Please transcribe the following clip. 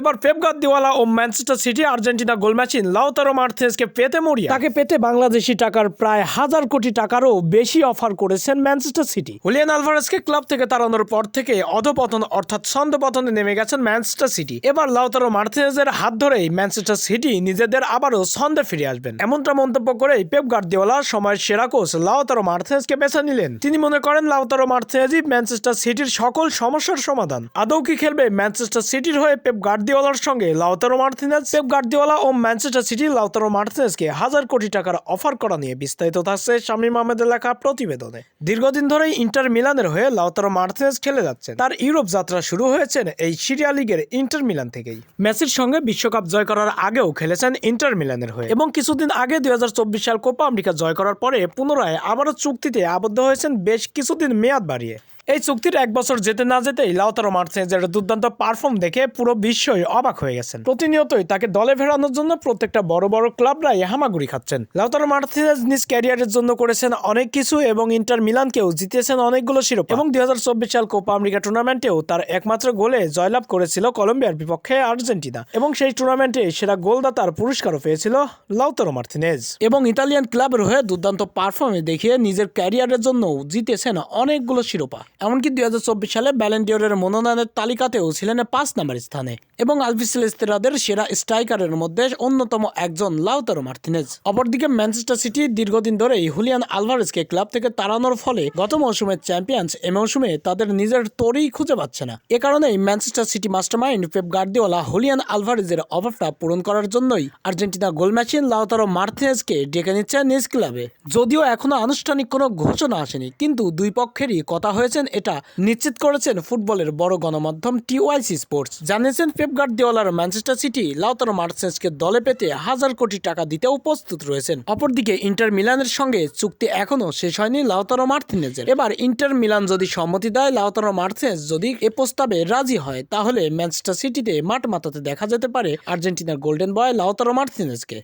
এবার Pep Guardiola ও Manchester City Argentina goal machine Lautaro মার্থেসকে পেতে মরিয়া। তাকে পেতে বাংলাদেশি টাকার প্রায় হাজার কোটি টাকারও বেশি অফার করেছেন ম্যানচেস্টার সিটি। হুলিয়ান আলভারেসকে ক্লাব থেকে তাড়ানোর পর থেকে অধপতন অর্থাৎ ছন্দপতনে নেমে গেছেন ম্যানচেস্টার সিটি। এবার লাউতারো মার্থেজের হাত ধরেই ম্যানচেস্টার সিটি নিজেদের আবারও ছন্দে ফিরে আসবেন। এমনটা মন্তব্য করেই পেপ গার্দিওয়ালা সময়ের সেরা কোচ লাউতারো মার্থেজকে বেছে নিলেন। তিনি মনে করেন লাউতারো মার্থেজই ম্যানচেস্টার সিটির সকল সমস্যার সমাধান। আদৌ কি খেলবে ম্যানচেস্টার সিটির হয়ে পেপ গার্দিওয়ালার সঙ্গে লাউতারো মার্টিনেজ, পেপ গার্দিওয়ালা ও ম্যানচেস্টার সিটি লাউতারো মার্টিনেজকে হাজার কোটি টাকার অফার করা নিয়ে বিস্তারিত থাকছে শামীম আহমেদের লেখা প্রতিবেদনে। দীর্ঘদিন ধরেই ইন্টার মিলানের হয়ে লাউতারো মার্টিনেজ খেলে যাচ্ছেন। তার ইউরোপ যাত্রা শুরু হয়েছে এই সিরিয়া লিগের ইন্টার মিলান থেকেই। মেসির সঙ্গে বিশ্বকাপ জয় করার আগেও খেলেছেন ইন্টার মিলানের হয়ে। এবং কিছুদিন আগে দুই হাজার চব্বিশ সাল কোপা আমেরিকা জয় করার পরে পুনরায় আবারও চুক্তিতে আবদ্ধ হয়েছেন বেশ কিছুদিন মেয়াদ বাড়িয়ে। এই চুক্তির এক বছর যেতে না যেতেই লাউতারো মার্টিনেজের দুর্দান্ত পারফর্ম দেখে পুরো বিশ্বই অবাক হয়ে গেছেন। প্রতিনিয়তই তাকে দলে ফেরানোর জন্য প্রত্যেকটা বড় বড় ক্লাবরাই হামাগুড়ি খাচ্ছেন। লাউতারো মার্টিনেজ নিজ ক্যারিয়ারের জন্য করেছেন অনেক কিছু এবং ইন্টার মিলানকেও জিতেছেন অনেকগুলো শিরোপা। এবং দু হাজার চব্বিশ সাল কোপা আমেরিকা টুর্নামেন্টেও তার একমাত্র গোলে জয়লাভ করেছিল কলম্বিয়ার বিপক্ষে আর্জেন্টিনা। এবং সেই টুর্নামেন্টে সেরা গোলদাতার পুরস্কারও পেয়েছিল লাউতারো মার্টিনেজ এবং ইতালিয়ান ক্লাবের হয়ে দুর্দান্ত পারফর্মে দেখিয়ে নিজের ক্যারিয়ারের জন্য জিতেছেন অনেকগুলো শিরোপা। এমনকি দুই হাজার চব্বিশ সালে ব্যালেন্ডিওরের মনোনয়নের তালিকাতেও ছিলেন পাঁচ নাম্বার স্থানে, এবং আলভিসেল ইস্তেরাদের সেরা স্ট্রাইকারের মধ্যে অন্যতম একজন লাউতারো মার্টিনেজ অপরদিকে ম্যানচেস্টার সিটি দীর্ঘদিন ধরেই হুলিয়ান আলভারেজকে ক্লাব থেকে তাড়ানোর ফলে গত মৌসুমের চ্যাম্পিয়ন্স এ মৌসুমে তাদের নিজের তরেই খুঁজে পাচ্ছে না। এ কারণেই Manchester City mastermind Pep Guardiola Julian আলভারেজের অভাবটা পূরণ করার জন্যই আর্জেন্টিনা গোল ম্যাচিন লাউতারো মার্টিনেজকে ডেকে নিচ্ছে নিজ ক্লাবে। যদিও এখনও আনুষ্ঠানিক কোনো ঘোষণা আসেনি, কিন্তু দুই পক্ষেরই কথা হয়েছেন এটা। নিশ্চিত করেছেন ফুটবলের বড় গণমাধ্যম টিওয়াইসি স্পোর্টস। জানিয়েছেন পেপ দেওয়ালার ম্যানচেস্টার সিটি লাউতারো মার্টিনেজকে দলে পেতে হাজার কোটি টাকা দিতেও প্রস্তুত রয়েছেন। অপরদিকে ইন্টার মিলানের সঙ্গে চুক্তি এখনও শেষ হয়নি লাউতারো মার্টিনেজের এবার ইন্টার মিলান যদি সম্মতি দেয়, লাউতারো মার্টিনেজ যদি এ প্রস্তাবে রাজি হয়, তাহলে ম্যানচেস্টার সিটিতে মাঠ মাতাতে দেখা যেতে পারে আর্জেন্টিনার গোল্ডেন বয় লাউতারো মার্টিনেজকে